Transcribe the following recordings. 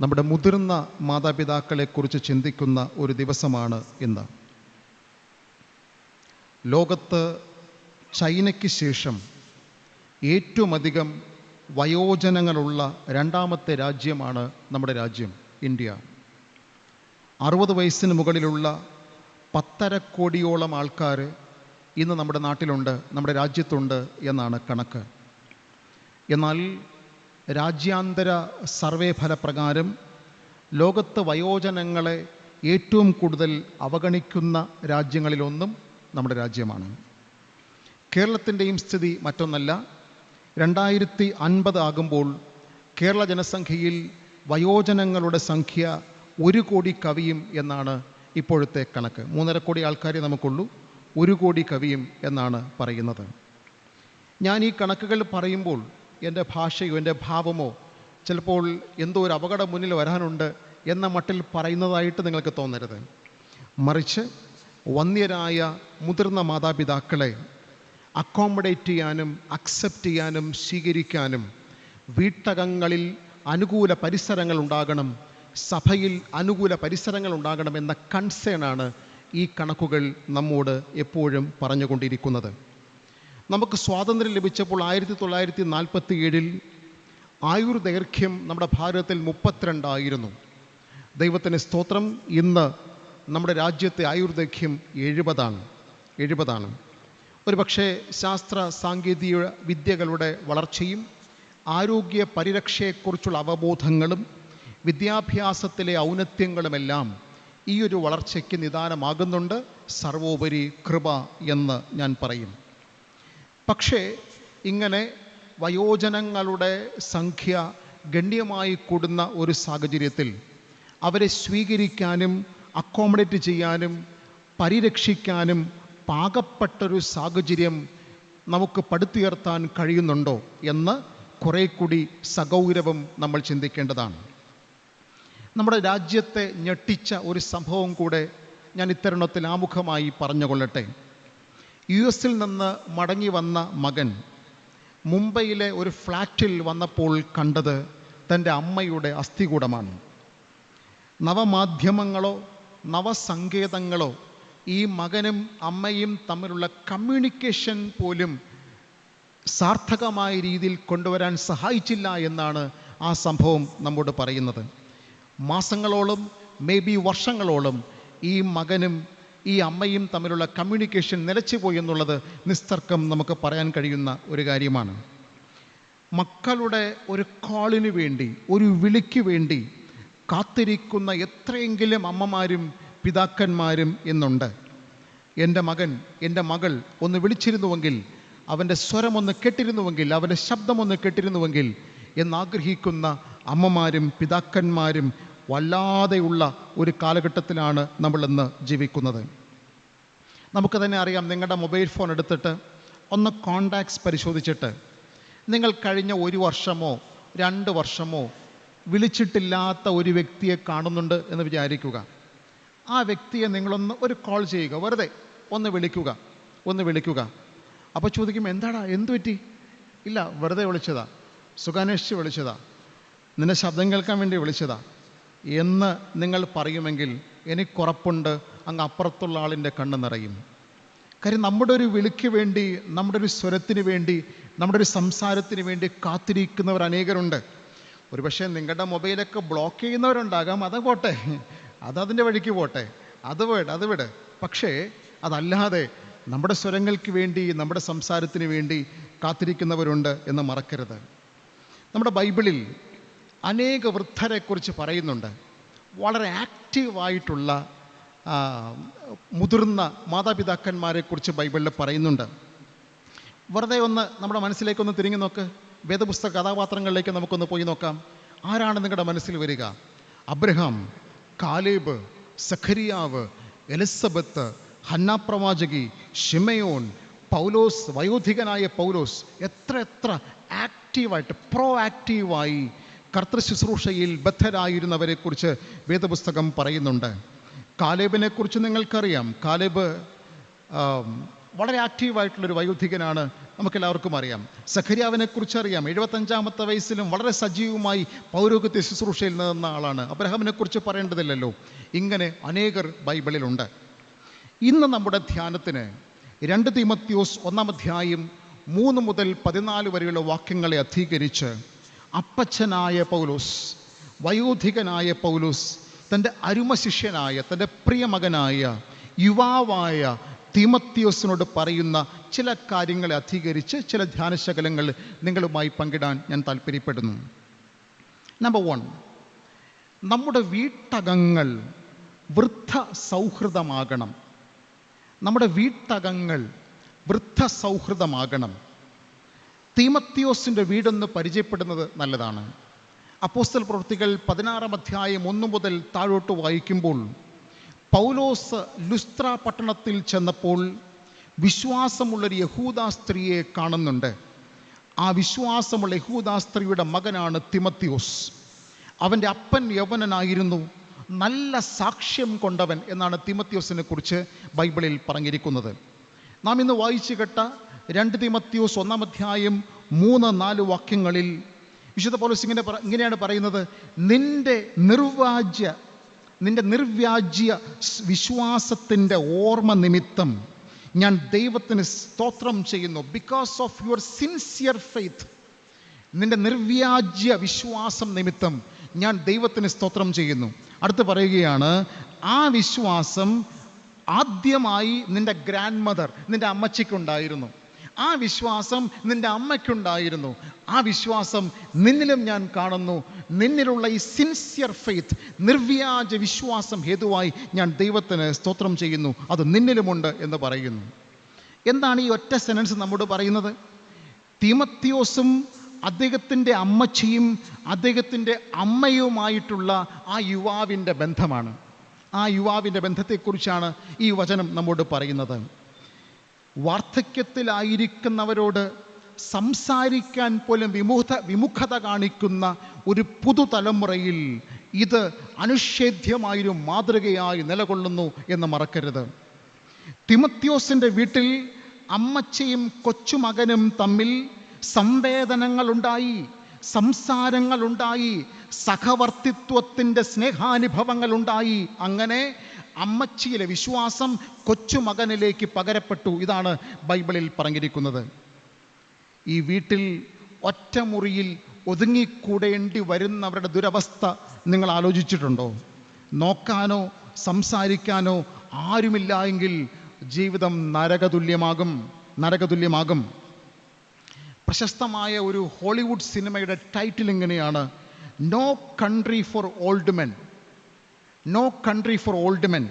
നമ്മുടെ മുതിർന്ന മാതാപിതാക്കളെക്കുറിച്ച് ചിന്തിക്കുന്ന ഒരു ദിവസമാണ് ഇന്ന്. ലോകത്ത് ചൈനയ്ക്ക് ശേഷം ഏറ്റവും അധികം വയോജനങ്ങളുള്ള രണ്ടാമത്തെ രാജ്യമാണ് നമ്മുടെ രാജ്യം ഇന്ത്യ. അറുപത് വയസ്സിന് മുകളിലുള്ള പത്തര കോടിയോളം ആൾക്കാർ ഇന്ന് നമ്മുടെ നാട്ടിലുണ്ട് നമ്മുടെ രാജ്യത്തുണ്ട് എന്നാണ് കണക്ക്. എന്നാൽ രാജ്യാന്തര സർവേ ഫലപ്രകാരം ലോകത്ത് വയോജനങ്ങളെ ഏറ്റവും കൂടുതൽ അവഗണിക്കുന്ന രാജ്യങ്ങളിലൊന്നും നമ്മുടെ രാജ്യമാണ്. കേരളത്തിന്റെയും സ്ഥിതി മറ്റൊന്നല്ല. രണ്ടായിരത്തി അൻപത് ആകുമ്പോൾ കേരള ജനസംഖ്യയിൽ വയോജനങ്ങളുടെ സംഖ്യ ഒരു കോടി കവിയും എന്നാണ് ഇപ്പോഴത്തെ കണക്ക്. മൂന്നര കോടി ആൾക്കാരെ നമുക്കുള്ളൂ ഒരു കോടി കവിയും എന്നാണ് പറയുന്നത്. ഞാൻ ഈ കണക്കുകൾ പറയുമ്പോൾ എന്റെ ഭാഷയോ എന്റെ ഭാവമോ ചിലപ്പോൾ എന്തോ ഒരു അപകടം മുന്നിൽ വരാനുണ്ട് എന്ന മട്ടിൽ പറയുന്നതായിട്ട് നിങ്ങൾക്ക് തോന്നരുത്. മറിച്ച് വന്യരായ മുതിർന്ന മാതാപിതാക്കളെ അക്കോമഡേറ്റ് ചെയ്യാനും അക്സെപ്റ്റ് ചെയ്യാനും സ്വീകരിക്കാനും വീട്ടകങ്ങളിൽ അനുകൂല പരിസരങ്ങൾ ഉണ്ടാകണം സഭയിൽ അനുകൂല പരിസരങ്ങൾ ഉണ്ടാകണം എന്ന കൺസേണാണ് ഈ കണക്കുകൾ നമ്മോട് എപ്പോഴും പറഞ്ഞുകൊണ്ടിരിക്കുന്നത്. നമുക്ക് സ്വാതന്ത്ര്യം ലഭിച്ചപ്പോൾ ആയിരത്തി തൊള്ളായിരത്തി നാൽപ്പത്തി ഏഴിൽ ആയുർ ദൈർഘ്യം നമ്മുടെ ഭാരതത്തിൽ മുപ്പത്തിരണ്ടായിരുന്നു. ദൈവത്തിന് സ്തോത്രം ഇന്ന് നമ്മുടെ രാജ്യത്തെ ആയുർദൈർഘ്യം എഴുപതാണ് എഴുപതാണ്. ഒരുപക്ഷെ ശാസ്ത്ര സാങ്കേതിക വിദ്യകളുടെ വളർച്ചയും ആരോഗ്യ പരിരക്ഷയെക്കുറിച്ചുള്ള അവബോധങ്ങളും വിദ്യാഭ്യാസത്തിലെ ഔന്നത്യങ്ങളുമെല്ലാം ഈ ഒരു വളർച്ചയ്ക്ക് നിദാനമാകുന്നുണ്ട്. സർവോപരി കൃപ എന്ന് ഞാൻ പറയും. പക്ഷേ ഇങ്ങനെ വയോജനങ്ങളുടെ സംഖ്യ ഗണ്യമായി കൂടുന്ന ഒരു സാഹചര്യത്തിൽ അവരെ സ്വീകരിക്കാനും അക്കോമഡേറ്റ് ചെയ്യാനും പരിരക്ഷിക്കാനും പാകപ്പെട്ടൊരു സാഹചര്യം നമുക്ക് പടുത്തുയർത്താൻ കഴിയുന്നുണ്ടോ എന്ന് കുറേ കൂടി സഗൗരവം നമ്മൾ ചിന്തിക്കേണ്ടതാണ്. നമ്മുടെ രാജ്യത്തെ ഞെട്ടിച്ച ഒരു സംഭവം കൂടെ ഞാൻ ഇത്തരുണത്തിൽ ആമുഖമായി പറഞ്ഞുകൊള്ളട്ടെ. യു എസിൽ നിന്ന് മടങ്ങി വന്ന മകൻ മുംബൈയിലെ ഒരു ഫ്ലാറ്റിൽ വന്നപ്പോൾ കണ്ടത് തന്റെ അമ്മയുടെ അസ്ഥികൂടമാണ്. നവമാധ്യമങ്ങളോ നവസങ്കേതങ്ങളോ ഈ മകനും അമ്മയും തമ്മിലുള്ള കമ്മ്യൂണിക്കേഷൻ പോലും സാർത്ഥകമായ രീതിയിൽ കൊണ്ടുവരാൻ സഹായിച്ചില്ല എന്നാണ് ആ സംഭവം നമ്മോട് പറയുന്നത്. മാസങ്ങളോളം മേ ബി വർഷങ്ങളോളം ഈ മകനും ഈ അമ്മയും തമ്മിലുള്ള കമ്മ്യൂണിക്കേഷൻ നിലച്ചുപോയി എന്നുള്ളത് നിസ്തർക്കം നമുക്ക് പറയാൻ കഴിയുന്ന ഒരു കാര്യമാണ്. മക്കളുടെ ഒരു കോളിന് വേണ്ടി ഒരു വിളിക്ക് വേണ്ടി കാത്തിരിക്കുന്ന എത്രയെങ്കിലും അമ്മമാരും പിതാക്കന്മാരും എന്നുണ്ട്. എന്റെ മകൻ എന്റെ മകൾ ഒന്ന് വിളിച്ചിരുന്നുവെങ്കിൽ അവന്റെ സ്വരമൊന്ന് കേട്ടിരുന്നുവെങ്കിൽ അവന്റെ ശബ്ദമൊന്ന് കേട്ടിരുന്നുവെങ്കിൽ എന്നാഗ്രഹിക്കുന്ന അമ്മമാരും പിതാക്കന്മാരും വല്ലാതെയുള്ള ഒരു കാലഘട്ടത്തിലാണ് നമ്മൾ ഇന്ന് ജീവിക്കുന്നത്. നമുക്ക് തന്നെ അറിയാം നിങ്ങളുടെ മൊബൈൽ ഫോൺ എടുത്തിട്ട് ഒന്ന് കോണ്ടാക്ട്സ് പരിശോധിച്ചിട്ട് നിങ്ങൾ കഴിഞ്ഞ ഒരു വർഷമോ രണ്ട് വർഷമോ വിളിച്ചിട്ടില്ലാത്ത ഒരു വ്യക്തിയെ കാണുന്നുണ്ട് എന്ന് വിചാരിക്കുക. ആ വ്യക്തിയെ നിങ്ങളൊന്ന് ഒരു കോൾ ചെയ്യുക വെറുതെ ഒന്ന് വിളിക്കുക ഒന്ന് വിളിക്കുക. അപ്പോൾ ചോദിക്കും എന്താടാ എന്തു പറ്റി? ഇല്ല വെറുതെ വിളിച്ചതാ. സുഖാന്വേഷിച്ച് വിളിച്ചതാ. നിന്നെ ശബ്ദം കേൾക്കാൻ വേണ്ടി വിളിച്ചതാ. എന്ന് നിങ്ങൾ പറയുമെങ്കിൽ എനിക്കുറപ്പുണ്ട് അങ്ങ് അപ്പുറത്തുള്ള ആളിന്റെ കണ്ണ് നിറയും. കാര്യം നമ്മുടെ ഒരു വിളിക്ക് വേണ്ടി നമ്മുടെ ഒരു സ്വരത്തിന് വേണ്ടി നമ്മുടെ ഒരു സംസാരത്തിന് വേണ്ടി കാത്തിരിക്കുന്നവർ അനേകരുണ്ട്. ഒരുപക്ഷെ നിങ്ങളുടെ മൊബൈലൊക്കെ ബ്ലോക്ക് ചെയ്യുന്നവരുണ്ടാകാം അത് അതതിന്റെ വഴിക്ക് പോട്ടെ. അത് വിട് അത് വിട്. പക്ഷേ അതല്ലാതെ നമ്മുടെ സ്വരങ്ങൾക്ക് വേണ്ടി നമ്മുടെ സംസാരത്തിന് വേണ്ടി കാത്തിരിക്കുന്നവരുണ്ട് എന്ന് മറക്കരുത്. നമ്മുടെ ബൈബിളിൽ അനേക വൃദ്ധരെക്കുറിച്ച് പറയുന്നുണ്ട്. വളരെ ആക്റ്റീവായിട്ടുള്ള മുതിർന്ന മാതാപിതാക്കന്മാരെക്കുറിച്ച് ബൈബിളിൽ പറയുന്നുണ്ട്. വെറുതെ ഒന്ന് നമ്മുടെ മനസ്സിലേക്കൊന്ന് തിരിഞ്ഞു നോക്ക്. വേദപുസ്തക കഥാപാത്രങ്ങളിലേക്ക് നമുക്കൊന്ന് പോയി നോക്കാം. ആരാണ് നിങ്ങളുടെ മനസ്സിൽ വരിക? അബ്രഹാം കാലേബ് സഖരിയാവ് എലിസബത്ത് ഹന്ന പ്രവാചകി ഷിമയോൻ പൗലോസ് വയോധികനായ പൗലോസ്. എത്ര എത്ര ആക്റ്റീവായിട്ട് പ്രോ ആക്റ്റീവായി കർത്തൃ ശുശ്രൂഷയിൽ ബദ്ധരായിരുന്നവരെക്കുറിച്ച് വേദപുസ്തകം പറയുന്നുണ്ട്. കാലേബിനെ കുറിച്ച് നിങ്ങൾക്കറിയാം. കാലേബ് വളരെ ആക്റ്റീവായിട്ടുള്ളൊരു വയോധികനാണ്. നമുക്കെല്ലാവർക്കും അറിയാം. സഖരിയാവിനെ കുറിച്ച് അറിയാം. എഴുപത്തഞ്ചാമത്തെ വയസ്സിലും വളരെ സജീവമായി പൗരോഗത്യ ശുശ്രൂഷയിൽ നിന്ന ആളാണ്. അബ്രഹാമിനെ കുറിച്ച് പറയേണ്ടതില്ലല്ലോ. ഇങ്ങനെ അനേകർ ബൈബിളിലുണ്ട്. ഇന്ന് നമ്മുടെ ധ്യാനത്തിന് രണ്ട് തീമത്യോസ് ഒന്നാം അധ്യായം മൂന്ന് മുതൽ പതിനാല് വരെയുള്ള വാക്യങ്ങളെ അധീകരിച്ച് അപ്പച്ചനായ പൗലോസ് വയോധികനായ പൗലോസ് തന്റെ അരുമ ശിഷ്യനായ തന്റെ പ്രിയമകനായ യുവാവായ തീമത്യോസിനോട് പറയുന്ന ചില കാര്യങ്ങളെ അധികരിച്ച് ചില ധ്യാനശകലങ്ങൾ നിങ്ങളുമായി പങ്കിടാൻ ഞാൻ താല്പര്യപ്പെടുന്നു. നമ്പർ വൺ നമ്മുടെ വീട്ടകങ്ങൾ വൃദ്ധ സൗഹൃദമാകണം നമ്മുടെ വീട്ടകങ്ങൾ വൃദ്ധ സൗഹൃദമാകണം തീമത്യോസിന്റെ വീടെന്ന് പരിചയപ്പെടുന്നത് നല്ലതാണ്. അപ്പോസ്തൽ പ്രവൃത്തികൾ പതിനാറാം അധ്യായം ഒന്ന് മുതൽ താഴോട്ട് വായിക്കുമ്പോൾ പൗലോസ് ലുസ്ത്ര പട്ടണത്തിൽ ചെന്നപ്പോൾ വിശ്വാസമുള്ളൊരു യഹൂദാ സ്ത്രീയെ കാണുന്നുണ്ട്. ആ വിശ്വാസമുള്ള യഹൂദാ സ്ത്രീയുടെ മകനാണ് തിമത്തിയോസ് അവന്റെ അപ്പൻ യൗവനനായിരുന്നു. നല്ല സാക്ഷ്യം കൊണ്ടവൻ എന്നാണ് തിമത്തിയോസിനെ കുറിച്ച് ബൈബിളിൽ പറഞ്ഞിരിക്കുന്നത്. നാം ഇന്ന് വായിച്ചു കേട്ട രണ്ട് തിമത്യൂസ് ഒന്നാം അധ്യായം മൂന്ന് നാല് വാക്യങ്ങളിൽ വിശുദ്ധ പൗലോസ് ഇങ്ങനെ പറ- ഇങ്ങനെയാണ് പറയുന്നത്. നിന്റെ നിർവാജ്യ നിന്റെ നിർവ്യാജ്യ വിശ്വാസത്തിന്റെ ഓർമ്മ നിമിത്തം ഞാൻ ദൈവത്തിന് സ്തോത്രം ചെയ്യുന്നു. Because of your sincere faith നിന്റെ നിർവ്യാജ്യ വിശ്വാസം നിമിത്തം ഞാൻ ദൈവത്തിന് സ്തോത്രം ചെയ്യുന്നു. അടുത്ത് പറയുകയാണ് ആ വിശ്വാസം ആദ്യമായി നിന്റെ ഗ്രാൻഡ് മദർ നിന്റെ അമ്മച്ചിക്കുണ്ടായിരുന്നു. ആ വിശ്വാസം നിന്റെ അമ്മയ്ക്കുണ്ടായിരുന്നു. ആ വിശ്വാസം നിന്നിലും ഞാൻ കാണുന്നു. നിന്നിലുള്ള ഈ സിൻസിയർ ഫെയ്ത്ത് നിർവ്യാജ വിശ്വാസം ഹേതുവായി ഞാൻ ദൈവത്തിന് സ്തോത്രം ചെയ്യുന്നു. അത് നിന്നിലുമുണ്ട് എന്ന് പറയുന്നു. എന്താണ് ഈ ഒറ്റ സെനൻസ് നമ്മോട് പറയുന്നത്? തീമത്യോസും അദ്ദേഹത്തിന്റെ അമ്മച്ചിയും അദ്ദേഹത്തിന്റെ അമ്മയുമായിട്ടുള്ള ആ യുവാവിന്റെ ബന്ധമാണ്. ആ യുവാവിന്റെ ബന്ധത്തെക്കുറിച്ചാണ് ഈ വചനം നമ്മോട് പറയുന്നത്. വാർദ്ധക്യത്തിലായിരിക്കുന്നവരോട് സംസാരിക്കാൻ പോലും വിമുഖ വിമുഖത കാണിക്കുന്ന ഒരു പുതുതലമുറയിൽ ഇത് അനുഷേധ്യമായൊരു മാതൃകയായി നിലകൊള്ളുന്നു എന്ന് മറക്കരുത്. തിമത്യോസിന്റെ വീട്ടിൽ അമ്മച്ചയും കൊച്ചുമകനും തമ്മിൽ സംവേദനങ്ങളുണ്ടായി സംസാരങ്ങളുണ്ടായി സഹവർത്തിത്വത്തിന്റെ സ്നേഹാനുഭവങ്ങളുണ്ടായി. അങ്ങനെ അമ്മച്ചിയിലെ വിശ്വാസം കൊച്ചുമകനിലേക്ക് പകരപ്പെട്ടു ഇതാണ് ബൈബിളിൽ പറഞ്ഞിരിക്കുന്നത്. ഈ വീട്ടിൽ ഒറ്റമുറിയിൽ ഒതുങ്ങിക്കൂടേണ്ടി വരുന്നവരുടെ ദുരവസ്ഥ നിങ്ങൾ ആലോചിച്ചിട്ടുണ്ടോ? നോക്കാനോ സംസാരിക്കാനോ ആരുമില്ല എങ്കിൽ ജീവിതം നരകതുല്യമാകും നരകതുല്യമാകും. പ്രശസ്തമായ ഒരു ഹോളിവുഡ് സിനിമയുടെ ടൈറ്റിൽ ഇങ്ങനെയാണ് no country for old men no country for old men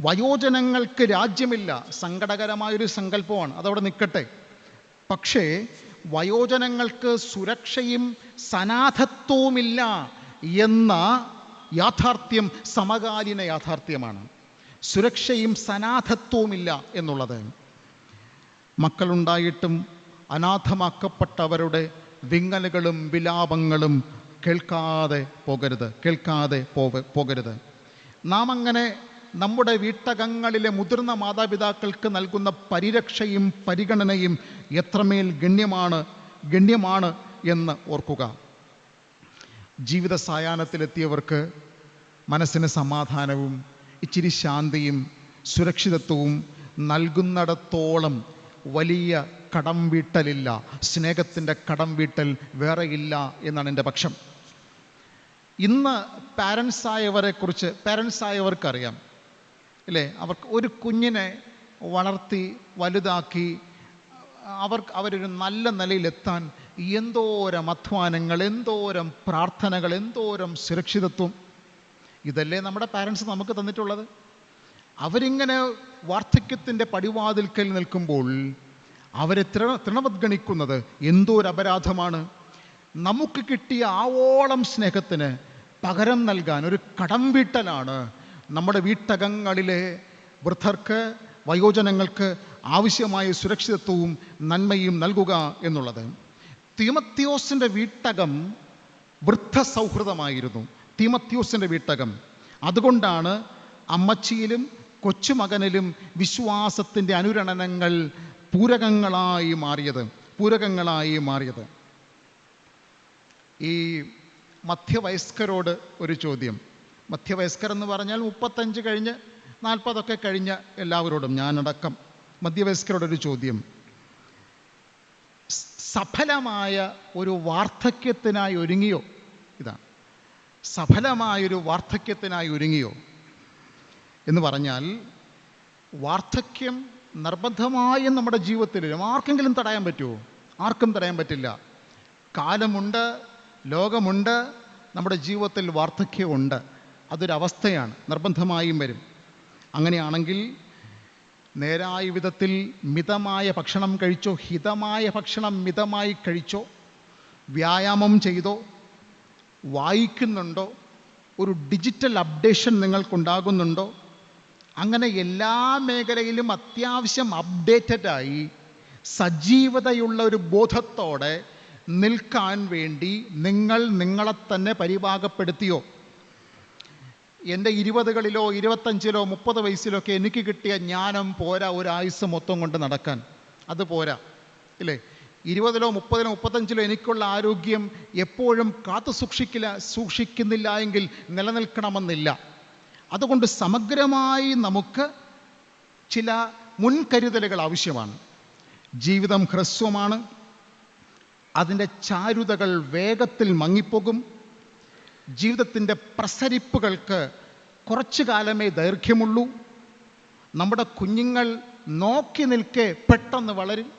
വയോജനങ്ങൾക്ക് രാജ്യമില്ല. സങ്കടകരമായൊരു സങ്കല്പമാണ്. അതവിടെ നിൽക്കട്ടെ. പക്ഷേ വയോജനങ്ങൾക്ക് സുരക്ഷയും സനാഥത്വവുമില്ല എന്ന യാഥാർത്ഥ്യം സമകാലീന യാഥാർത്ഥ്യമാണ്. സുരക്ഷയും സനാഥത്വവുമില്ല എന്നുള്ളത്. മക്കളുണ്ടായിട്ടും അനാഥമാക്കപ്പെട്ടവരുടെ വിങ്ങലുകളും വിലാപങ്ങളും കേൾക്കാതെ പോകരുത് കേൾക്കാതെ പോക പോകരുത്. നാം അങ്ങനെ നമ്മുടെ വീട്ടകങ്ങളിലെ മുതിർന്ന മാതാപിതാക്കൾക്ക് നൽകുന്ന പരിരക്ഷയും പരിഗണനയും എത്രമേൽ ഗണ്യമാണ് ഗണ്യമാണ് എന്ന് ഓർക്കുക. ജീവിത സായാഹ്നത്തിലെത്തിയവർക്ക് മനസ്സിന് സമാധാനവും ഇച്ചിരി ശാന്തിയും സുരക്ഷിതത്വവും നൽകുന്നിടത്തോളം വലിയ കടം വീട്ടലില്ല സ്നേഹത്തിന്റെ കടം വീട്ടൽ വേറെയില്ല എന്നാണ് എന്റെ പക്ഷം. ഇന്ന് പാരൻസ് ആയവരെ കുറിച്ച് പാരൻസ് ആയവർക്കറിയാം. അല്ലേ? അവർക്ക് ഒരു കുഞ്ഞിനെ വളർത്തി വലുതാക്കി അവർക്ക് അവരൊരു നല്ല നിലയിലെത്താൻ എന്തോരം അധ്വാനങ്ങൾ എന്തോരം പ്രാർത്ഥനകൾ എന്തോരം സുരക്ഷിതത്വം. ഇതല്ലേ നമ്മുടെ പാരൻസ് നമുക്ക് തന്നിട്ടുള്ളത്. അവരിങ്ങനെ വാർദ്ധക്യത്തിന്റെ പടിവാതിൽക്കൽ നിൽക്കുമ്പോൾ അവരെ തൃണ തൃണവദ്ഗണിക്കുന്നത് എന്തോ ഒരു അപരാധമാണ് നമുക്ക് കിട്ടിയ ആവോളം സ്നേഹത്തിന് പകരം നൽകാൻ ഒരു കടം വീട്ടലാണ് നമ്മുടെ വീട്ടകങ്ങളിലെ വൃദ്ധർക്ക് വയോജനങ്ങൾക്ക് ആവശ്യമായ സുരക്ഷിതത്വവും നന്മയും നൽകുക എന്നുള്ളത്. തീമത്യോസിന്റെ വീട്ടകം വൃദ്ധ സൗഹൃദമായിരുന്നു തീമത്യോസിന്റെ വീട്ടകം. അതുകൊണ്ടാണ് അമ്മച്ചിയിലും കൊച്ചുമകനിലും വിശ്വാസത്തിന്റെ അനുരണനങ്ങൾ പൂരകങ്ങളായി മാറിയത്. പൂരകങ്ങളായി മാറിയത്. ഈ മധ്യവയസ്കരോട് ഒരു ചോദ്യം. മധ്യവയസ്കർ എന്ന് പറഞ്ഞാൽ മുപ്പത്തഞ്ച് കഴിഞ്ഞ് നാൽപ്പതൊക്കെ കഴിഞ്ഞ എല്ലാവരോടും ഞാനടക്കം മധ്യവയസ്കരോടൊരു ചോദ്യം. സഫലമായ ഒരു വാർദ്ധക്യത്തിനായി ഒരുങ്ങിയോ? ഇതാണ് സഫലമായൊരു വാർദ്ധക്യത്തിനായി ഒരുങ്ങിയോ? എന്ന് പറഞ്ഞാൽ വാർദ്ധക്യം നിർബന്ധമായും നമ്മുടെ ജീവിതത്തിൽ. ആർക്കെങ്കിലും തടയാൻ പറ്റുമോ? ആർക്കും തടയാൻ പറ്റില്ല. കാലമുണ്ട് ലോകമുണ്ട് നമ്മുടെ ജീവിതത്തിൽ വാർദ്ധക്യമുണ്ട്. അതൊരവസ്ഥയാണ്. നിർബന്ധമായും വരും. അങ്ങനെയാണെങ്കിൽ നേരായ വിധത്തിൽ മിതമായ ഭക്ഷണം കഴിച്ചോ ഹിതമായ ഭക്ഷണം മിതമായി കഴിച്ചോ വ്യായാമം ചെയ്തോ വായിക്കുന്നുണ്ടോ ഒരു ഡിജിറ്റൽ അപ്ഡേഷൻ നിങ്ങൾക്കുണ്ടാകുന്നുണ്ടോ അങ്ങനെ എല്ലാ മേഖലയിലും അത്യാവശ്യം അപ്ഡേറ്റഡായി സജീവതയുള്ള ഒരു ബോധത്തോടെ നിൽക്കാൻ വേണ്ടി നിങ്ങൾ നിങ്ങളെ തന്നെ പരിഭാഗപ്പെടുത്തിയോ? എന്റെ ഇരുപതുകളിലോ ഇരുപത്തഞ്ചിലോ മുപ്പത് വയസ്സിലൊക്കെ എനിക്ക് കിട്ടിയ ജ്ഞാനം പോരാ ഒരു ആയുസ് മൊത്തം കൊണ്ട് നടക്കാൻ. അത് പോരാ. ഇല്ലേ? ഇരുപതിലോ മുപ്പതിലോ മുപ്പത്തഞ്ചിലോ എനിക്കുള്ള ആരോഗ്യം എപ്പോഴും കാത്തു സൂക്ഷിക്കില്ല സൂക്ഷിക്കുന്നില്ല എങ്കിൽ നിലനിൽക്കണമെന്നില്ല. അതുകൊണ്ട് സമഗ്രമായി നമുക്ക് ചില മുൻകരുതലുകൾ ആവശ്യമാണ്. ജീവിതം ഹ്രസ്വമാണ്. അതിന്റെ ചാരുതകൾ വേഗത്തിൽ മങ്ങിപ്പോകും. ജീവിതത്തിന്റെ പ്രസരിപ്പുകൾക്ക് കുറച്ചു കാലമേ ദൈർഘ്യമുള്ളൂ. നമ്മുടെ കുഞ്ഞുങ്ങൾ നോക്കി നിൽക്കെ പെട്ടെന്ന് വളരും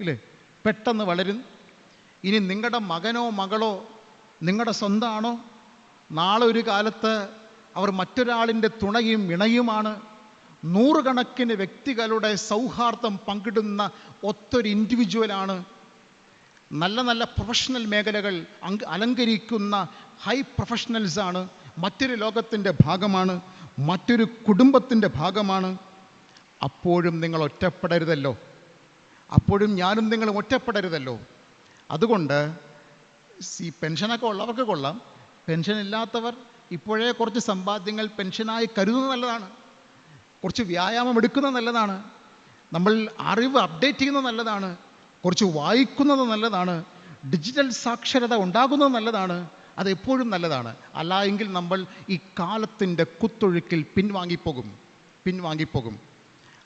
ഇല്ലേ? പെട്ടെന്ന് വളരും. ഇനി നിങ്ങളുടെ മകനോ മകളോ നിങ്ങളുടെ സ്വന്തമാണോ? നാളെ ഒരു കാലത്ത് അവർ മറ്റൊരാളിന്റെ തുണയും ഇണയുമാണ് നൂറുകണക്കിന് വ്യക്തികളുടെ സൗഹാർദ്ദം പങ്കിടുന്ന ഒത്തൊരു ഇൻഡിവിജ്വലാണ് നല്ല നല്ല പ്രൊഫഷണൽ മേഖലകൾ അങ് അലങ്കരിക്കുന്ന ഹൈ പ്രൊഫഷണൽസാണ് മറ്റൊരു ലോകത്തിന്റെ ഭാഗമാണ്. മറ്റൊരു കുടുംബത്തിന്റെ ഭാഗമാണ്. അപ്പോഴും നിങ്ങൾ ഒറ്റപ്പെടരുതല്ലോ. അപ്പോഴും ഞാനും നിങ്ങളും ഒറ്റപ്പെടരുതല്ലോ. അതുകൊണ്ട് ഈ പെൻഷനൊക്കെ ഉള്ളവർക്ക് കൊള്ളാം. പെൻഷൻ ഇല്ലാത്തവർ ഇപ്പോഴേ കുറച്ച് സമ്പാദ്യങ്ങൾ പെൻഷനായി കരുതുന്നത് നല്ലതാണ്. കുറച്ച് വ്യായാമം എടുക്കുന്നത് നല്ലതാണ്. നമ്മൾ അറിവ് അപ്ഡേറ്റ് ചെയ്യുന്നത് നല്ലതാണ്. കുറച്ച് വായിക്കുന്നത് നല്ലതാണ് ഡിജിറ്റൽ സാക്ഷരത ഉണ്ടാകുന്നത് നല്ലതാണ് അതെപ്പോഴും നല്ലതാണ്. അല്ല എങ്കിൽ നമ്മൾ ഈ കാലത്തിന്റെ കുത്തൊഴുക്കിൽ പിൻവാങ്ങിപ്പോകും പിൻവാങ്ങിപ്പോകും.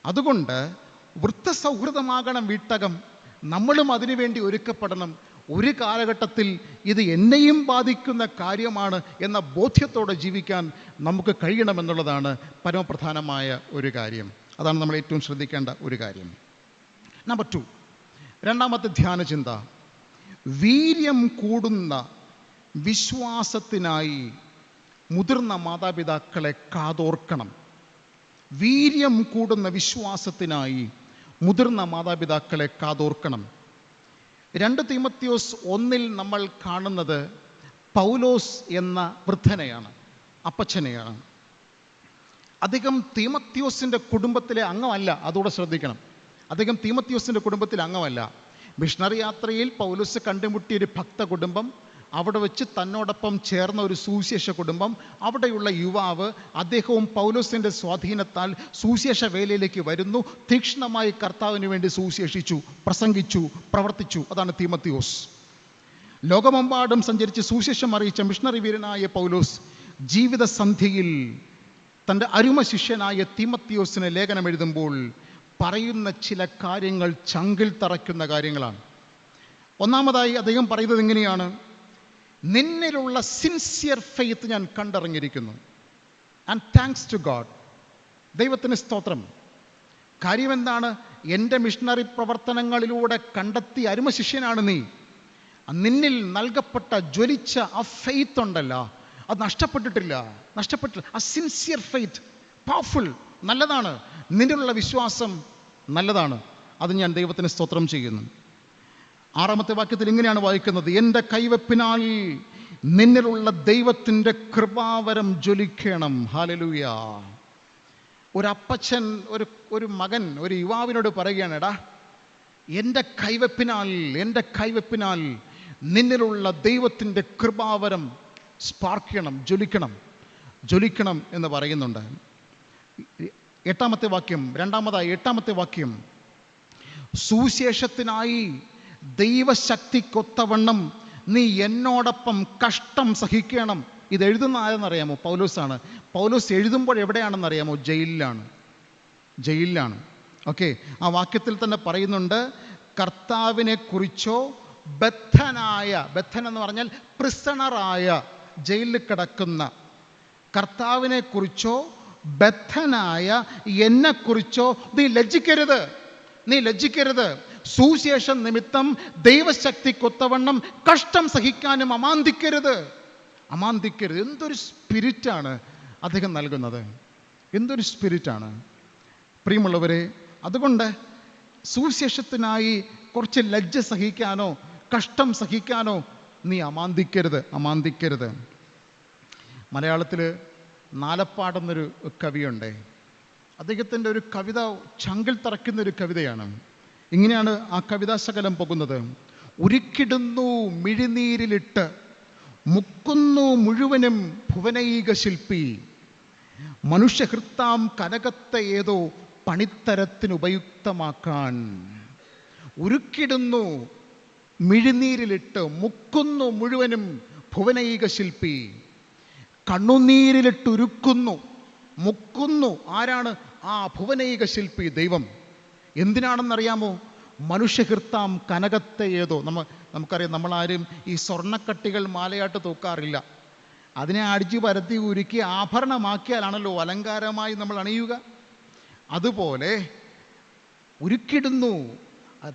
അതുകൊണ്ട് വൃത്തസൗഹൃദമാകണം വീട്ടകം. നമ്മളും അതിനുവേണ്ടി ഒരുക്കപ്പെടണം. ഒരു കാലഘട്ടത്തിൽ ഇത് എന്നെയും ബാധിക്കുന്ന കാര്യമാണ് എന്ന ബോധ്യത്തോടെ ജീവിക്കാൻ നമുക്ക് കഴിയണമെന്നുള്ളതാണ് പരമപ്രധാനമായ ഒരു കാര്യം. അതാണ് നമ്മൾ ഏറ്റവും ശ്രദ്ധിക്കേണ്ട ഒരു കാര്യം. നമ്പർ ടു രണ്ടാമത്തെ ധ്യാന ചിന്ത. വീര്യം കൂടുന്ന വിശ്വാസത്തിനായി മുതിർന്ന മാതാപിതാക്കളെ കാതോർക്കണം. വീര്യം കൂടുന്ന വിശ്വാസത്തിനായി മുതിർന്ന മാതാപിതാക്കളെ കാതോർക്കണം. രണ്ട് തീമത്യോസ് ഒന്നിൽ നമ്മൾ കാണുന്നത് പൗലോസ് എന്ന വൃദ്ധനെയാണ് അപ്പച്ചനെയാണ്. അധികം തീമത്യോസിന്റെ കുടുംബത്തിലെ അംഗമല്ല അതുകൂടെ ശ്രദ്ധിക്കണം. അദ്ദേഹം തീമത്യോസിന്റെ കുടുംബത്തിൽ അംഗമല്ല. മിഷണറി യാത്രയിൽ പൗലോസ് കണ്ടുമുട്ടിയ ഒരു ഭക്ത കുടുംബം അവിടെ വെച്ച് തന്നോടൊപ്പം ചേർന്ന ഒരു സുവിശേഷ കുടുംബം അവിടെയുള്ള യുവാവ് അദ്ദേഹവും പൗലോസിന്റെ സ്വാധീനത്താൽ സുവിശേഷ വേലയിലേക്ക് വരുന്നു. തീക്ഷ്ണമായി കർത്താവിന് വേണ്ടി സുവിശേഷിച്ചു പ്രസംഗിച്ചു പ്രവർത്തിച്ചു. അതാണ് തീമത്തിയോസ് ലോകമെമ്പാടും സഞ്ചരിച്ച് സുവിശേഷം അറിയിച്ച മിഷണറി വീരനായ പൗലോസ് ജീവിതസന്ധിയിൽ തന്റെ അരുമ ശിഷ്യനായ തീമത്യോസിന് ലേഖനം എഴുതുമ്പോൾ പറയുന്ന ചില കാര്യങ്ങൾ ചങ്കിൽ തറയ്ക്കുന്ന കാര്യങ്ങളാണ്. ഒന്നാമതായി അദ്ദേഹം പറയുന്നത് എങ്ങനെയാണ് നിന്നിലുള്ള സിൻസിയർ ഫെയ്ത്ത് ഞാൻ കണ്ടറിഞ്ഞിരിക്കുന്നു. ആൻഡ് താങ്ക്സ് ടു ഗാഡ് ദൈവത്തിന് സ്തോത്രം. കാര്യമെന്താണ്? എന്റെ മിഷണറി പ്രവർത്തനങ്ങളിലൂടെ കണ്ടെത്തി അരുമ ശിഷ്യനാണ് നീ. നിന്നിൽ നൽകപ്പെട്ട ജ്വലിച്ച ആ ഫെയ്ത്ത് ഉണ്ടല്ലോ. അത് നഷ്ടപ്പെട്ടിട്ടില്ല. നഷ്ടപ്പെട്ടില്ല. ആ സിൻസിയർ ഫെയ്ത്ത് പവർഫുൾ നല്ലതാണ്. നിന്നിലുള്ള വിശ്വാസം നല്ലതാണ്. അത് ഞാൻ ദൈവത്തിന് സ്തോത്രം ചെയ്യുന്നു. ആറാമത്തെ വാക്യത്തിൽ ഇങ്ങനെയാണ് വായിക്കുന്നത്. എന്റെ കൈവപ്പിനാൽ നിന്നിലുള്ള ദൈവത്തിന്റെ കൃപാവരം ജ്വലിക്കണം. ഹാലലൂയ ഒരു അപ്പച്ചൻ ഒരു ഒരു മകൻ ഒരു യുവാവിനോട് പറയുകയാണ് എടാ എന്റെ കൈവപ്പിനാൽ എന്റെ കൈവപ്പിനാൽ നിന്നിലുള്ള ദൈവത്തിന്റെ കൃപാവരം സ്പാർക്കണം ജ്വലിക്കണം ജ്വലിക്കണം എന്ന് പറയുന്നുണ്ട്. എട്ടാമത്തെ വാക്യം രണ്ടാമതായി എട്ടാമത്തെ വാക്യം. സുവിശേഷത്തിനായി ദൈവശക്തിക്കൊത്തവണ്ണം നീ എന്നോടൊപ്പം കഷ്ടം സഹിക്കണം. ഇത് എഴുതുന്ന ആരെന്നറിയാമോ പൗലോസാണ്. പൗലോസ് എഴുതുമ്പോൾ എവിടെയാണെന്ന് അറിയാമോ ജയിലിലാണ്. ജയിലിലാണ്. ഓക്കെ. ആ വാക്യത്തിൽ തന്നെ പറയുന്നുണ്ട് കർത്താവിനെ കുറിച്ചോ ബദ്ധനായ ബദ്ധൻ എന്ന് പറഞ്ഞാൽ പ്രിസണറായ ജയിലിൽ കിടക്കുന്ന കർത്താവിനെ കുറിച്ചോ ബദ്ധനായ എന്നെക്കുറിച്ചോ നീ ലജ്ജിക്കരുത്. നീ ലജ്ജിക്കരുത്. സുവിശേഷം നിമിത്തം ദൈവശക്തിക്കൊത്തവണ്ണം കഷ്ടം സഹിക്കാനും അമാന്തിക്കരുത്. അമാന്തിക്കരുത്. എന്തൊരു സ്പിരിറ്റാണ് അദ്ദേഹം നൽകുന്നത്. എന്തൊരു സ്പിരിറ്റാണ്. പ്രിയമുള്ളവരെ അതുകൊണ്ട് സുവിശേഷത്തിനായി കുറച്ച് ലജ്ജ സഹിക്കാനോ കഷ്ടം സഹിക്കാനോ നീ അമാന്തിക്കരുത് അമാന്തിക്കരുത്. മലയാളത്തിൽ നാലപ്പാടെന്നൊരു കവിയുണ്ട്. അദ്ദേഹത്തിന്റെ ഒരു കവിത ചങ്കിൽ തറയ്ക്കുന്ന ഒരു കവിതയാണ്. ഇങ്ങനെയാണ് ആ കവിതാശകലം പോകുന്നത്. ഉരുക്കിടുന്നു മിഴിനീരിലിട്ട് മുക്കുന്നു മുഴുവനും ഭുവനൈക ശില്പി. മനുഷ്യഹൃത്താം കനകത്തെ ഏതോ പണിത്തരത്തിനുപയുക്തമാക്കാൻ. ഉരുക്കിടുന്നു മിഴിനീരിലിട്ട് മുക്കുന്നു മുഴുവനും ഭുവനൈക ശില്പി. കണ്ണുനീരിലിട്ടുരുക്കുന്നു മുക്കുന്നു. ആരാണ് ആ ഭുവനൈക ശില്പി ദൈവം? എന്തിനാണെന്നറിയാമോ? മനുഷ്യഹൃത്താം കനകത്തെ ഏതോ. നമ്മ നമുക്കറിയാം നമ്മളാരും ഈ സ്വർണക്കട്ടികൾ മാലയായിട്ട് തൂക്കാറില്ല. അതിനെ അടിച്ചു പരത്തി ഉരുക്കി ആഭരണമാക്കിയാലാണല്ലോ അലങ്കാരമായി നമ്മൾ അണിയുക. അതുപോലെ ഉരുക്കിടുന്നു.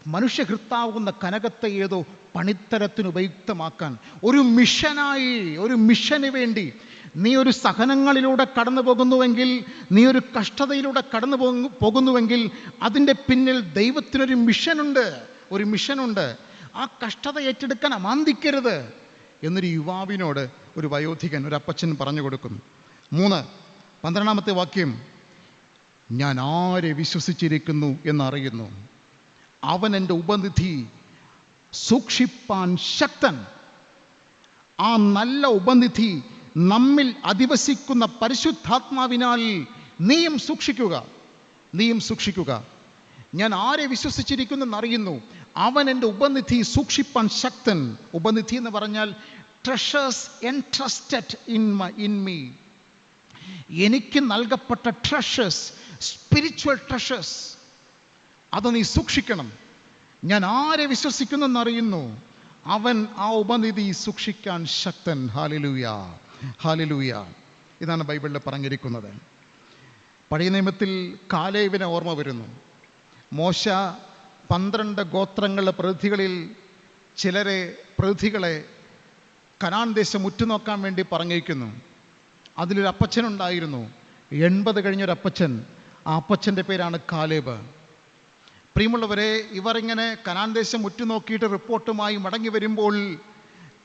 മനുഷ്യഹൃത്താവുന്ന കനകത്തെ ഏതോ പണിത്തരത്തിന് ഉപയുക്തമാക്കാൻ ഒരു മിഷനായി ഒരു മിഷന് വേണ്ടി നീ ഒരു സഹനങ്ങളിലൂടെ കടന്നു പോകുന്നുവെങ്കിൽ നീ ഒരു കഷ്ടതയിലൂടെ കടന്നു പോകു പോകുന്നുവെങ്കിൽ അതിന്റെ പിന്നിൽ ദൈവത്തിനൊരു മിഷനുണ്ട്. ഒരു മിഷനുണ്ട്. ആ കഷ്ടത ഏറ്റെടുക്കാൻ അമാന്തിക്കരുത് എന്നൊരു യുവാവിനോട് ഒരു വയോധികൻ ഒരു അപ്പച്ചൻ പറഞ്ഞു കൊടുക്കും മൂന്ന് പന്ത്രണ്ടാമത്തെ വാക്യം. ഞാൻ ആരെ വിശ്വസിച്ചിരിക്കുന്നു എന്നറിയുന്നു. അവൻ എന്റെ ഉപനിധി സൂക്ഷിപ്പാൻ ശക്തൻ. ആ നല്ല ഉപനിധി നമ്മിൽ അധിവസിക്കുന്ന പരിശുദ്ധാത്മാവിനാൽ നീയും സൂക്ഷിക്കുക നീയും സൂക്ഷിക്കുക. ഞാൻ ആരെ വിശ്വസിച്ചിരിക്കുന്നെന്നറിയുന്നു അവൻ എന്റെ ഉപനിധി സൂക്ഷിപ്പാൻ ശക്തൻ. ഉപനിധി എന്ന് പറഞ്ഞാൽ treasures entrusted in my in me എനിക്ക് നൽകപ്പെട്ട ട്രഷേഴ്സ് സ്പിരിച്വൽ ട്രഷേഴ്സ് അത് നീ സൂക്ഷിക്കണം. ഞാൻ ആരെ വിശ്വസിക്കുന്നെന്നറിയുന്നു അവൻ ആ ഉപനിധി സൂക്ഷിക്കാൻ ശക്തൻ. Hallelujah hallelujah. ഇതാണ് ബൈബിളിൽ പറഞ്ഞിരിക്കുന്നത്. പഴയ നിയമത്തിൽ കാലേവിനെ ഓർമ്മ വരുന്നു. മോശ പന്ത്രണ്ട് ഗോത്രങ്ങളുടെ പ്രതിനിധികളിൽ ചിലരെ പ്രതിനിധികളെ കനാൻ ദേശം ഉറ്റുനോക്കാൻ വേണ്ടി പറഞ്ഞിരിക്കുന്നു അതിലൊരു അപ്പച്ചനുണ്ടായിരുന്നു എൺപത് കഴിഞ്ഞൊരു അപ്പച്ചൻ. ആ അപ്പച്ചന്റെ പേരാണ് കാലേബ്. പ്രിയമുള്ളവരെ ഇവർ ഇങ്ങനെ കനാൻ ദേശം ഉറ്റുനോക്കിയിട്ട് റിപ്പോർട്ടുമായി മടങ്ങി വരുമ്പോൾ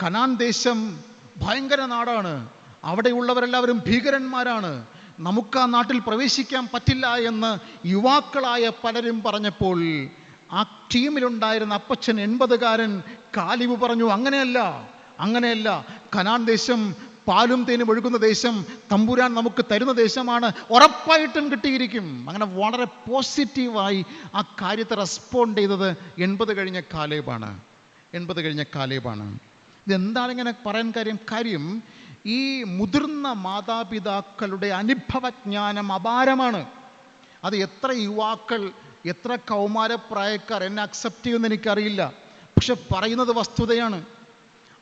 കനാൻ ദേശം ഭയങ്കര നാടാണ്. അവിടെയുള്ളവരെല്ലാവരും ഭീകരന്മാരാണ്. നമുക്ക് ആ നാട്ടിൽ പ്രവേശിക്കാൻ പറ്റില്ല എന്ന് യുവാക്കളായ പലരും പറഞ്ഞപ്പോൾ ആ ടീമിലുണ്ടായിരുന്ന അപ്പച്ചൻ എൺപതുകാരൻ കാലിവ് പറഞ്ഞു അങ്ങനെയല്ല അങ്ങനെയല്ല. കനാൻ ദേശം പാലും തേനും ഒഴുകുന്ന ദേശം തമ്പുരാൻ നമുക്ക് തരുന്ന ദേശമാണ്. ഉറപ്പായിട്ടും കിട്ടിയിരിക്കും. അങ്ങനെ വളരെ പോസിറ്റീവായി ആ കാര്യത്തെ റെസ്പോണ്ട് ചെയ്തത് എൺപത് കഴിഞ്ഞ കാലേബാണ്. എൺപത് കഴിഞ്ഞ കാലേബാണ്. ഇതെന്താണ് ഇങ്ങനെ പറയാൻ കാര്യം? കാര്യം ഈ മുതിർന്ന മാതാപിതാക്കളുടെ അനുഭവജ്ഞാനം അപാരമാണ്. അത് എത്ര യുവാക്കൾ എത്ര കൗമാരപ്രായക്കാർ എന്നെ അക്സെപ്റ്റ് ചെയ്യുമെന്ന് എനിക്കറിയില്ല. പക്ഷെ പറയുന്നത് വസ്തുതയാണ്.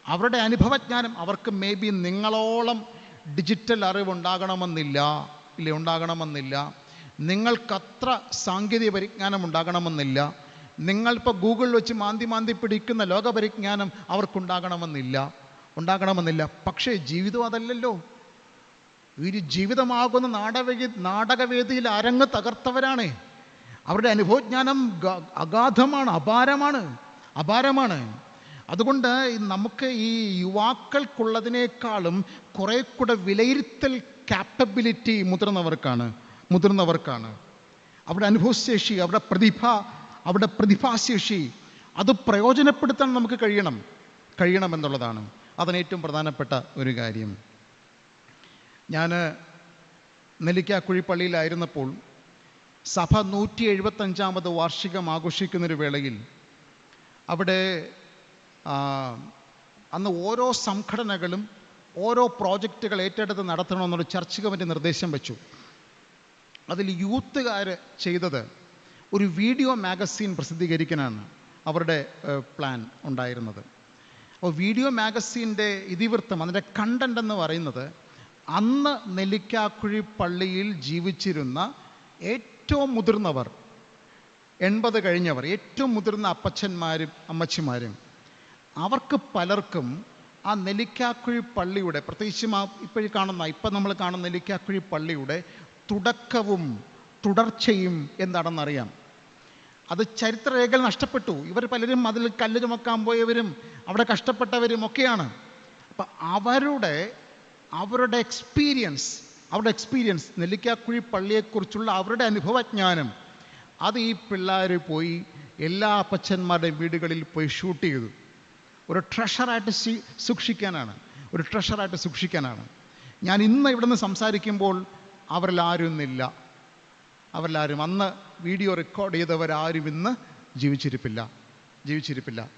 അവരുടെ അനുഭവജ്ഞാനം അവർക്ക് മേ ബി നിങ്ങളോളം ഡിജിറ്റൽ അറിവ് ഉണ്ടാകണമെന്നില്ല ഇല്ല? ഉണ്ടാകണമെന്നില്ല. നിങ്ങൾക്കത്ര സാങ്കേതിക പരിജ്ഞാനം ഉണ്ടാകണമെന്നില്ല. നിങ്ങളിപ്പോൾ ഗൂഗിളിൽ വെച്ച് മാന്തി മാന്തി പിടിക്കുന്ന ലോകപരിജ്ഞാനം അവർക്കുണ്ടാകണമെന്നില്ല. ഉണ്ടാകണമെന്നില്ല. പക്ഷേ ജീവിതം അതല്ലല്ലോ. ഒരു ജീവിതമാകുന്ന നാടകവേദി നാടകവേദിയിൽ അരങ്ങ് തകർത്തവരാണ്. അവരുടെ അനുഭവജ്ഞാനം അഗാധമാണ് അപാരമാണ് അപാരമാണ്. അതുകൊണ്ട് നമുക്ക് ഈ യുവാക്കൾക്കുള്ളതിനേക്കാളും കുറെ കൂടെ വിലയിരുത്തൽ കാപ്പബിലിറ്റി മുതിർന്നവർക്കാണ് മുതിർന്നവർക്കാണ്. അവരുടെ അനുഭവശേഷി അവരുടെ പ്രതിഭ അവരുടെ പ്രതിഭാശേഷി അത് പ്രയോജനപ്പെടുത്താൻ നമുക്ക് കഴിയണം. കഴിയണം എന്നുള്ളതാണ്. അതാണ് ഏറ്റവും പ്രധാനപ്പെട്ട ഒരു കാര്യം. ഞാൻ നെല്ലിക്കാക്കുഴി പള്ളിയിലായിരുന്നപ്പോൾ സഭ നൂറ്റി എഴുപത്തഞ്ചാമത് വാർഷികം ആഘോഷിക്കുന്നൊരു വേളയിൽ അവിടെ അന്ന് ഓരോ സംഘടനകളും ഓരോ പ്രോജക്റ്റുകൾ ഏറ്റെടുത്ത് നടത്തണമെന്നൊരു ചർച്ച് കമ്മിറ്റി നിർദ്ദേശം വെച്ചു. അതിൽ യൂത്തുകാർ ചെയ്തത് ഒരു വീഡിയോ മാഗസീൻ പ്രസിദ്ധീകരിക്കാനാണ് അവരുടെ പ്ലാൻ ഉണ്ടായിരുന്നത്. അപ്പോൾ വീഡിയോ മാഗസീന്റെ ഇതിവൃത്തം അതിന്റെ കണ്ടന്റ് എന്ന് പറയുന്നത് അന്ന് നെല്ലിക്കാക്കുഴി പള്ളിയിൽ ജീവിച്ചിരുന്ന ഏറ്റവും മുതിർന്നവർ എൺപത് കഴിഞ്ഞവർ ഏറ്റവും മുതിർന്ന അപ്പച്ചന്മാരും അമ്മച്ചിമാരും അവർക്ക് പലർക്കും ആ നെല്ലിക്കാക്കുഴി പള്ളിയുടെ പ്രത്യേകിച്ചും ആ ഇപ്പോഴും കാണുന്ന ഇപ്പം നമ്മൾ കാണുന്ന നെല്ലിക്കാക്കുഴി പള്ളിയുടെ തുടക്കവും തുടർച്ചയും എന്താണെന്നറിയാം. അത് ചരിത്രരേഖകൾ നഷ്ടപ്പെട്ടു. ഇവർ പലരും അതിൽ കല്ല് ചുമക്കാൻ പോയവരും അവിടെ കഷ്ടപ്പെട്ടവരും ഒക്കെയാണ്. അപ്പം അവരുടെ അവരുടെ എക്സ്പീരിയൻസ് അവരുടെ എക്സ്പീരിയൻസ് നെല്ലിക്കാക്കുഴി പള്ളിയെക്കുറിച്ചുള്ള അവരുടെ അനുഭവജ്ഞാനം അത് ഈ പിള്ളേർ പോയി എല്ലാ അപ്പച്ചന്മാരുടെയും വീടുകളിൽ പോയി ഷൂട്ട് ചെയ്തു. ഒരു ട്രഷറായിട്ട് സൂക്ഷിക്കാനാണ്. ഒരു ട്രഷറായിട്ട് സൂക്ഷിക്കാനാണ്. ഞാൻ ഇന്ന് ഇവിടുന്ന് സംസാരിക്കുമ്പോൾ അവരിലാരും ഇന്നില്ല അവരിലാരും അന്ന് വീഡിയോ റെക്കോർഡ് ചെയ്തവരാരും ഇന്ന് ജീവിച്ചിരിപ്പില്ല. ജീവിച്ചിരിപ്പില്ല.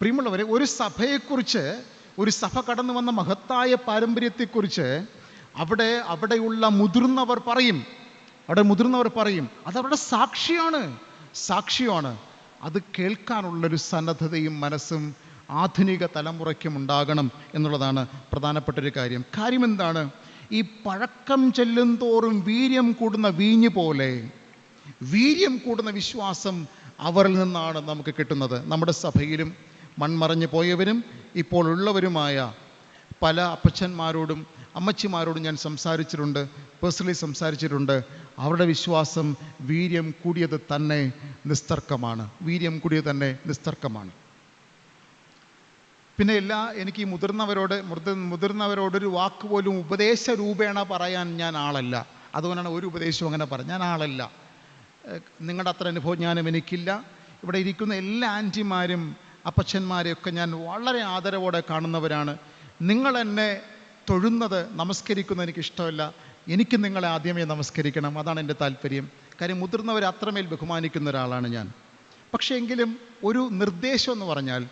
പ്രിയമുള്ളവരെ ഒരു സഭയെക്കുറിച്ച് ഒരു സഭ കടന്നു വന്ന മഹത്തായ പാരമ്പര്യത്തെക്കുറിച്ച് അവിടെ അവിടെയുള്ള മുതിർന്നവർ പറയും. അവിടെ മുതിർന്നവർ പറയും അതവരുടെ സാക്ഷിയാണ്. സാക്ഷിയാണ്. അത് കേൾക്കാനുള്ളൊരു സന്നദ്ധതയും മനസ്സും ആധുനിക തലമുറയ്ക്കും ഉണ്ടാകണം എന്നുള്ളതാണ് പ്രധാനപ്പെട്ട ഒരു കാര്യം. കാര്യം എന്താണ് ഈ പഴക്കം ചെല്ലും തോറും വീര്യം കൂടുന്ന വീഞ്ഞ് പോലെ വീര്യം കൂടുന്ന വിശ്വാസം അവരിൽ നിന്നാണ് നമുക്ക് കിട്ടുന്നത്. നമ്മുടെ സഭയിലും മൺമറഞ്ഞു പോയവരും ഇപ്പോൾ ഉള്ളവരുമായ പല അപ്പച്ചന്മാരോടും അമ്മച്ചിമാരോടും ഞാൻ സംസാരിച്ചിട്ടുണ്ട് പേഴ്സണലി സംസാരിച്ചിട്ടുണ്ട്. അവരുടെ വിശ്വാസം വീര്യം കൂടിയത് തന്നെ നിസ്തർക്കമാണ്. വീര്യം കൂടിയത് തന്നെ നിസ്തർക്കമാണ്. പിന്നെ എല്ലാ എനിക്ക് ഈ മുതിർന്നവരോട് മുതിർ മുതിർന്നവരോടൊരു വാക്ക് പോലും ഉപദേശ രൂപേണ പറയാൻ ഞാൻ ആളല്ല. അതുകൊണ്ടാണ് ഒരു ഉപദേശവും അങ്ങനെ പറഞ്ഞു ഞാൻ ആളല്ല. നിങ്ങളുടെ അത്ര അനുഭവജ്ഞാനം എനിക്കില്ല. ഇവിടെ ഇരിക്കുന്ന എല്ലാ ആന്റിമാരും അപ്പച്ചന്മാരെയൊക്കെ ഞാൻ വളരെ ആദരവോടെ കാണുന്നവരാണ്. നിങ്ങൾ എന്നെ തൊഴുന്നത് നമസ്കരിക്കുന്ന എനിക്കിഷ്ടമല്ല. എനിക്ക് നിങ്ങളെ ആദ്യമേ നമസ്കരിക്കണം. അതാണ് എന്റെ താല്പര്യം. കാര്യം മുതിർന്നവരെ അത്രമേൽ ബഹുമാനിക്കുന്ന ഒരാളാണ് ഞാൻ. പക്ഷേ എങ്കിലും ഒരു നിർദ്ദേശം എന്ന് പറഞ്ഞാൽ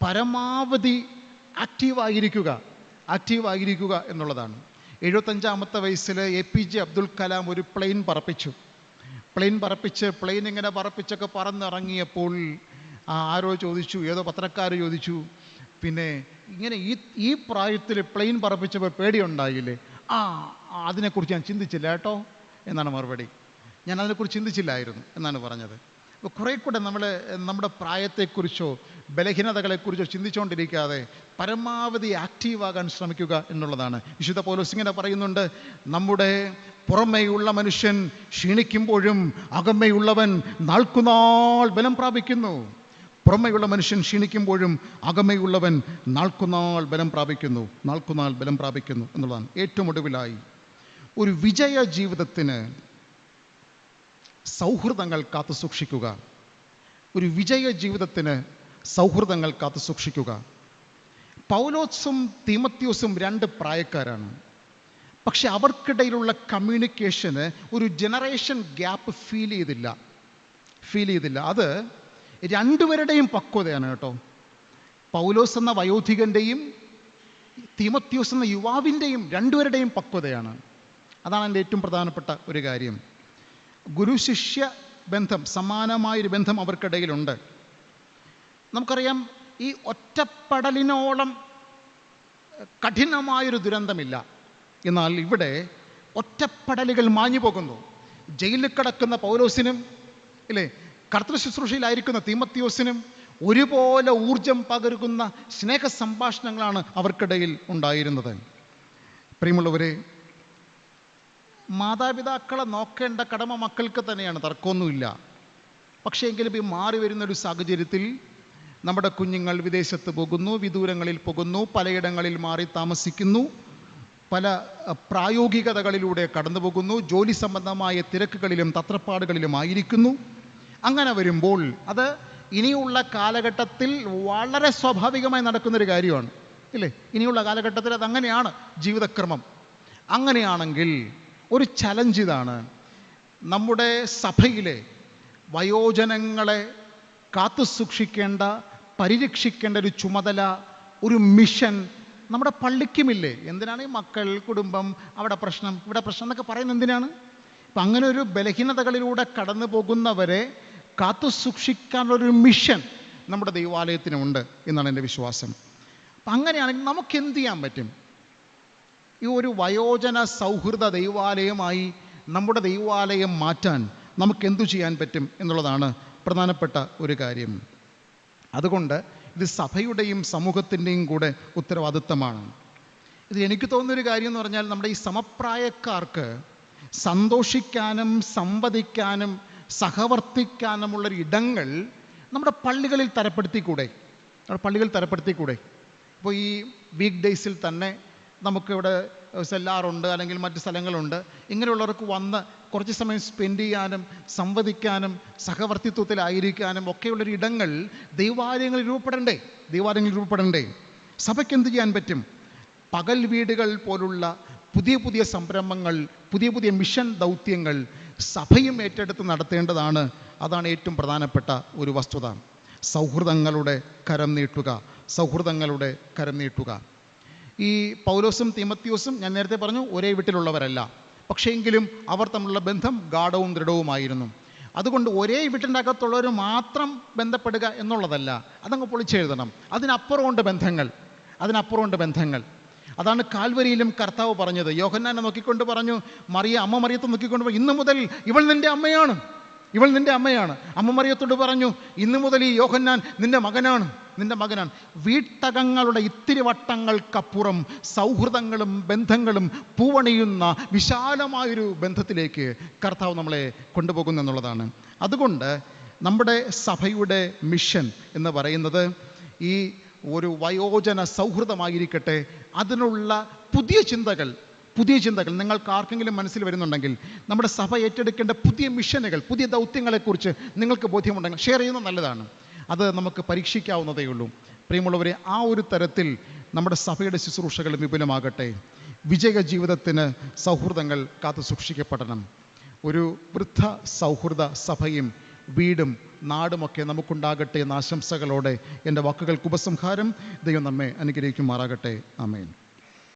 പരമാവധി ആക്റ്റീവായിരിക്കുക ആക്റ്റീവായിരിക്കുക എന്നുള്ളതാണ്. എഴുപത്തഞ്ചാമത്തെ വയസ്സിൽ A P J Abdul Kalam ഒരു പ്ലെയിൻ പറപ്പിച്ചു. പ്ലെയിൻ പറപ്പിച്ച് പ്ലെയിൻ ഇങ്ങനെ പറപ്പിച്ചൊക്കെ പറന്നിറങ്ങിയപ്പോൾ ആരോ ചോദിച്ചു ഏതോ പത്രക്കാർ ചോദിച്ചു പിന്നെ ഇങ്ങനെ ഈ ഈ പ്രായത്തിൽ പ്ലെയിൻ പറപ്പിച്ചപ്പോൾ പേടിയുണ്ടായില്ലേ? ആ അതിനെക്കുറിച്ച് ഞാൻ ചിന്തിച്ചില്ല കേട്ടോ എന്നാണ് മറുപടി. ഞാൻ അതിനെക്കുറിച്ച് ചിന്തിച്ചില്ലായിരുന്നു എന്നാണ് പറഞ്ഞത്. കുറേ കൂടെ നമ്മൾ നമ്മുടെ പ്രായത്തെക്കുറിച്ചോ ബലഹീനതകളെക്കുറിച്ചോ ചിന്തിച്ചുകൊണ്ടിരിക്കാതെ പരമാവധി ആക്റ്റീവാകാൻ ശ്രമിക്കുക എന്നുള്ളതാണ്. വിശുദ്ധ പൗലോസ് ഇങ്ങനെ പറയുന്നുണ്ട് നമ്മുടെ പുറമേയുള്ള മനുഷ്യൻ ക്ഷീണിക്കുമ്പോഴും അകമേയുള്ളവൻ നാൾക്കുനാൾ ബലം പ്രാപിക്കുന്നു. പുറമേയുള്ള മനുഷ്യൻ ക്ഷീണിക്കുമ്പോഴും അകമേയുള്ളവൻ നാൾക്കുനാൾ ബലം പ്രാപിക്കുന്നു. നാൾക്കുനാൾ ബലം പ്രാപിക്കുന്നു എന്നുള്ളതാണ്. ഏറ്റവും ഒടുവിലായി ഒരു വിജയ ജീവിതത്തിന് സൗഹൃദങ്ങൾ കാത്തു സൂക്ഷിക്കുക. ഒരു വിജയ ജീവിതത്തിന് സൗഹൃദങ്ങൾ കാത്തു സൂക്ഷിക്കുക. പൗലോസും തീമത്യോസും രണ്ട് പ്രായക്കാരാണ്. പക്ഷെ അവർക്കിടയിലുള്ള കമ്മ്യൂണിക്കേഷന് ഒരു ജനറേഷൻ ഗ്യാപ്പ് ഫീൽ ചെയ്തില്ല. ഫീൽ ചെയ്തില്ല. അത് രണ്ടുപേരുടെയും പക്വതയാണ് കേട്ടോ. പൗലോസ് എന്ന വയോധികന്റെയും തീമത്യോസ് എന്ന യുവാവിന്റെയും രണ്ടുപേരുടെയും പക്വതയാണ്. അതാണ് എന്റെ ഏറ്റവും പ്രധാനപ്പെട്ട ഒരു കാര്യം. ഗുരു ശിഷ്യ ബന്ധം സമാനമായൊരു ബന്ധം അവർക്കിടയിലുണ്ട്. നമുക്കറിയാം ഈ ഒറ്റപ്പെടലിനോളം കഠിനമായൊരു ദുരന്തമില്ല. എന്നാൽ ഇവിടെ ഒറ്റപ്പെടലുകൾ മാഞ്ഞു പോകുന്നു. ജയിലിൽ കിടക്കുന്ന പൗലോസിനും ഇല്ലേ കർത്തൃ ശുശ്രൂഷയിലായിരിക്കുന്ന തീമത്യോസിനും ഒരുപോലെ ഊർജം പകരുന്ന സ്നേഹ സംഭാഷണങ്ങളാണ് അവർക്കിടയിൽ ഉണ്ടായിരുന്നത്. പ്രിയമുള്ളവരെ മാതാപിതാക്കളെ നോക്കേണ്ട കടമ മക്കൾക്ക് തന്നെയാണ് തർക്കമൊന്നുമില്ല. പക്ഷേ എങ്കിലും ഈ മാറി വരുന്നൊരു സാഹചര്യത്തിൽ നമ്മുടെ കുഞ്ഞുങ്ങൾ വിദേശത്ത് പോകുന്നു വിദൂരങ്ങളിൽ പോകുന്നു പലയിടങ്ങളിൽ മാറി താമസിക്കുന്നു പല പ്രായോഗികതകളിലൂടെ കടന്നു പോകുന്നു ജോലി സംബന്ധമായ തിരക്കുകളിലും തത്രപ്പാടുകളിലും ആയിരിക്കുന്നു. അങ്ങനെ വരുമ്പോൾ അത് ഇനിയുള്ള കാലഘട്ടത്തിൽ വളരെ സ്വാഭാവികമായി നടക്കുന്നൊരു കാര്യമാണ്. ഇല്ലേ? ഇനിയുള്ള കാലഘട്ടത്തിൽ അത് അങ്ങനെയാണ് ജീവിതക്രമം. അങ്ങനെയാണെങ്കിൽ ഒരു ചലഞ്ച് ഇതാണ്. നമ്മുടെ സഭയിലെ വയോജനങ്ങളെ കാത്തു സൂക്ഷിക്കേണ്ട പരിരക്ഷിക്കേണ്ട ഒരു ചുമതല ഒരു മിഷൻ നമ്മുടെ പള്ളിക്കുമില്ലേ? എന്തിനാണ് ഈ മക്കൾ കുടുംബം അവിടെ പ്രശ്നം ഇവിടെ പ്രശ്നം എന്നൊക്കെ പറയുന്നത് എന്തിനാണ്? അപ്പം അങ്ങനെ ഒരു ബലഹീനതകളിലൂടെ കടന്നു പോകുന്നവരെ കാത്തു സൂക്ഷിക്കാനുള്ളൊരു മിഷൻ നമ്മുടെ ദൈവാലയത്തിനുണ്ട് എന്നാണ് എന്റെ വിശ്വാസം. അപ്പം അങ്ങനെയാണെങ്കിൽ നമുക്ക് എന്ത് ചെയ്യാൻ പറ്റും? ഈ ഒരു വയോജന സൗഹൃദ ദൈവാലയമായി നമ്മുടെ ദൈവാലയം മാറ്റാൻ നമുക്ക് എന്തു ചെയ്യാൻ പറ്റും എന്നുള്ളതാണ് പ്രധാനപ്പെട്ട ഒരു കാര്യം. അതുകൊണ്ട് ഇത് സഭയുടെയും സമൂഹത്തിന്റെയും കൂടെ ഉത്തരവാദിത്തമാണ്. ഇത് എനിക്ക് തോന്നുന്നൊരു കാര്യം എന്ന് പറഞ്ഞാൽ നമ്മുടെ ഈ സമപ്രായക്കാർക്ക് സന്തോഷിക്കാനും സംവദിക്കാനും സഹവർത്തിക്കാനുമുള്ളൊരു ഇടങ്ങൾ നമ്മുടെ പള്ളികളിൽ തരപ്പെടുത്തിക്കൂടെ? നമ്മുടെ പള്ളികളിൽ തരപ്പെടുത്തിക്കൂടെ? ഇപ്പോൾ ഈ വീക്ക് ഡേയ്സിൽ തന്നെ നമുക്കിവിടെ സെല്ലാറുണ്ട് അല്ലെങ്കിൽ മറ്റ് സ്ഥലങ്ങളുണ്ട്. ഇങ്ങനെയുള്ളവർക്ക് വന്ന് കുറച്ച് സമയം സ്പെൻഡ് ചെയ്യാനും സംവദിക്കാനും സഹവർത്തിത്വത്തിലായിരിക്കാനും ഒക്കെയുള്ളൊരു ഇടങ്ങൾ ദൈവാലയങ്ങളിൽ രൂപപ്പെടണ്ടേ? ദൈവാലയങ്ങളിൽ രൂപപ്പെടണ്ടേ? സഭയ്ക്ക് എന്ത് ചെയ്യാൻ പറ്റും? പകൽ വീടുകൾ പോലുള്ള പുതിയ പുതിയ സംരംഭങ്ങൾ പുതിയ പുതിയ മിഷൻ ദൗത്യങ്ങൾ സഭയും ഏറ്റെടുത്ത് നടത്തേണ്ടതാണ്. അതാണ് ഏറ്റവും പ്രധാനപ്പെട്ട ഒരു വസ്തുത. സൗഹൃദങ്ങളുടെ കരം നീട്ടുക. സൗഹൃദങ്ങളുടെ കരം നീട്ടുക. ഈ പൗലോസും തിമത്യോസും ഞാൻ നേരത്തെ പറഞ്ഞു ഒരേ വീട്ടിലുള്ളവരല്ല. പക്ഷേങ്കിലും അവർ തമ്മിലുള്ള ബന്ധം ഗാഠവും ദൃഢവുമായിരുന്നു. അതുകൊണ്ട് ഒരേ വീട്ടിന്റെ അകത്തുള്ളവർ മാത്രം ബന്ധപ്പെടുക എന്നുള്ളതല്ല അതങ്ങ് പൊളിച്ചെഴുതണം. അതിനപ്പുറമുണ്ട് ബന്ധങ്ങൾ. അതിനപ്പുറമുണ്ട് ബന്ധങ്ങൾ. അതാണ് കാൽവരിയിലും കർത്താവ് പറഞ്ഞത്. യോഹന്നാനെ നോക്കിക്കൊണ്ട് പറഞ്ഞു മറിയ അമ്മ മറിയത്തെ നോക്കിക്കൊണ്ട് പറഞ്ഞു ഇന്നു മുതൽ ഇവൾ നിന്റെ അമ്മയാണ്. ഇവൾ നിന്റെ അമ്മയാണ്. അമ്മ മറിയത്തോട് പറഞ്ഞു ഇന്നു മുതൽ ഈ യോഹന്നാൻ നിന്റെ മകനാണ്. നിന്റെ മകനാണ്. വീട്ടകങ്ങളുടെ ഇത്തിരി വട്ടങ്ങൾക്കപ്പുറം സൗഹൃദങ്ങളും ബന്ധങ്ങളും പൂവണിയുന്ന വിശാലമായൊരു ബന്ധത്തിലേക്ക് കർത്താവ് നമ്മളെ കൊണ്ടുപോകുന്നു എന്നുള്ളതാണ്. അതുകൊണ്ട് നമ്മുടെ സഭയുടെ മിഷൻ എന്ന് പറയുന്നത് ഈ ഒരു വയോജന സൗഹൃദമായിരിക്കട്ടെ. അതിനുള്ള പുതിയ ചിന്തകൾ പുതിയ ചിന്തകൾ നിങ്ങൾക്ക് ആർക്കെങ്കിലും മനസ്സിൽ വരുന്നുണ്ടെങ്കിൽ നമ്മുടെ സഭ ഏറ്റെടുക്കേണ്ട പുതിയ മിഷനുകൾ പുതിയ ദൗത്യങ്ങളെക്കുറിച്ച് നിങ്ങൾക്ക് ബോധ്യമുണ്ടെങ്കിൽ ഷെയർ ചെയ്യുന്നത് നല്ലതാണ്. അത് നമുക്ക് പരീക്ഷിക്കാവുന്നതേ ഉള്ളൂ. പ്രിയമുള്ളവരെ ആ ഒരു തരത്തിൽ നമ്മുടെ സഭയുടെ ശുശ്രൂഷകൾ വിപുലമാകട്ടെ. വിജയ ജീവിതത്തിന് സൗഹൃദങ്ങൾ കാത്തു സൂക്ഷിക്കപ്പെടണം. ഒരു വൃദ്ധ സൗഹൃദ സഭയും വീടും നാടുമൊക്കെ നമുക്കുണ്ടാകട്ടെ എന്ന ആശംസകളോടെ എന്റെ വാക്കുകൾക്ക് ഉപസംഹാരം ദൈവം നമ്മെ അനുഗ്രഹിക്കുമാറാകട്ടെ. ആമേൻ.